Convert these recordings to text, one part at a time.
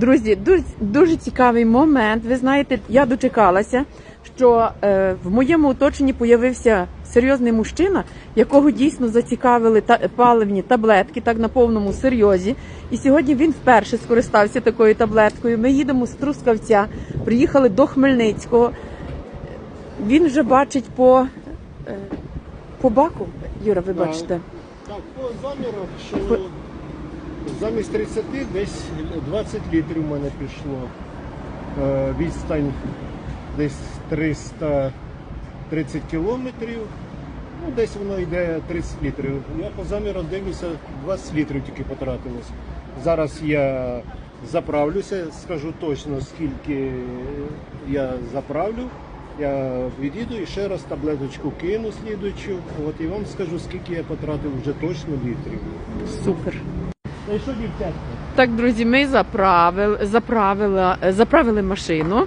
Друзі, дуже, дуже цікавий момент. Ви знаєте, я дочекалася, що е, в моєму оточенні появився серйозний мужчина, якого дійсно зацікавили та, паливні таблетки, так на повному серйозі. І сьогодні він вперше скористався такою таблеткою. Ми їдемо з Трускавця, приїхали до Хмельницького. Він вже бачить по, е, по баку. Юра, ви бачите. Так, по замірах, що замість 30 десь 20 літрів у мене пішло. Е, Відстань десь 330 кілометрів. Ну, десь воно йде 30 літрів. Я по замірах дивлюся, 20 літрів тільки потратилось. Зараз я заправлюся, скажу точно, скільки я заправлю. Я відійду і ще раз таблеточку кину слідуючу. От і вам скажу, скільки я потратив вже точно літрів. Супер. Та й що дівчатка? Так, друзі, ми заправили, заправили, заправили машину.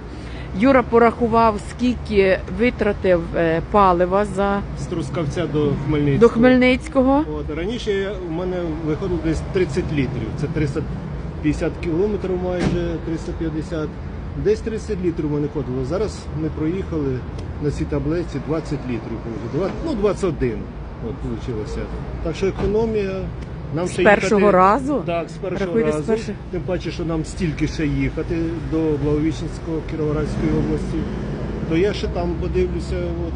Юра порахував, скільки витратив е, палива за З Трускавця до Хмельницького. до Хмельницького. От, раніше у мене виходило десь 30 літрів. Це 350 кілометрів майже 350. Десь 30 літрів у мене ходило. Зараз ми проїхали на цій таблиці 20 літрів. може, два- Ну, 21. От вийшло. Так що економія. Нам З ще першого їхати, разу? Так, з першого Рахуйте, з разу. першого. Тим паче, що нам стільки ще їхати до Благовіщенського Кіровоградської області. То я ще там подивлюся. От,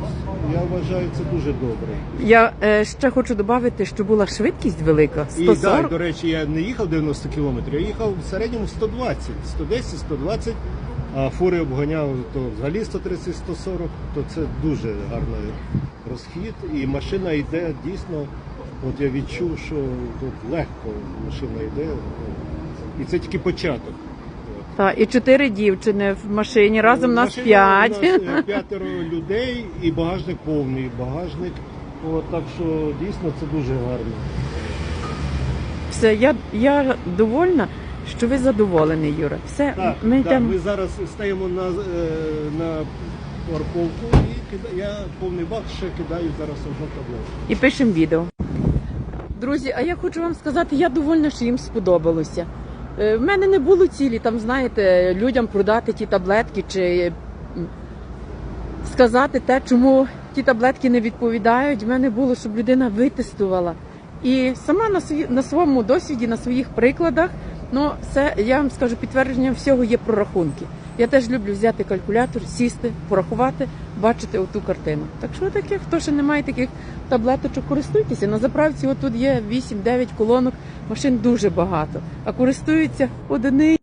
я вважаю, це дуже добре. Я е, ще хочу додати, що була швидкість велика. І так, до речі, я не їхав 90 кілометрів, я їхав в середньому 120, 110, 120, а фури обганяв то взагалі 130, 140, то це дуже гарний розхід. І машина йде дійсно, от я відчув, що тут легко машина йде. І це тільки початок. Та, і чотири дівчини в машині, разом нас Машина, п'ять. У нас е, п'ятеро людей і багажник повний багажник. От, так що дійсно це дуже гарно. Все, я, я довольна, що ви задоволені, Юра. Все, Так, ми так, йдемо. ми зараз стаємо на, е, на парковку і кида- я повний бак ще кидаю зараз одну таблетку. і пишемо відео. Друзі, а я хочу вам сказати, я довольна, що їм сподобалося. Е, В мене не було цілі там, знаєте, людям продати ті таблетки чи сказати те, чому ті таблетки не відповідають. В мене було, щоб людина витестувала. І сама на свої, на своєму досвіді, на своїх прикладах, ну це я вам скажу, підтвердженням всього є прорахунки. Я теж люблю взяти калькулятор, сісти, порахувати, бачити оту картину. Так що таке, хто ще не має таких таблеточок, користуйтеся. На заправці отут є 8-9 колонок, машин дуже багато. А користуються одиниці.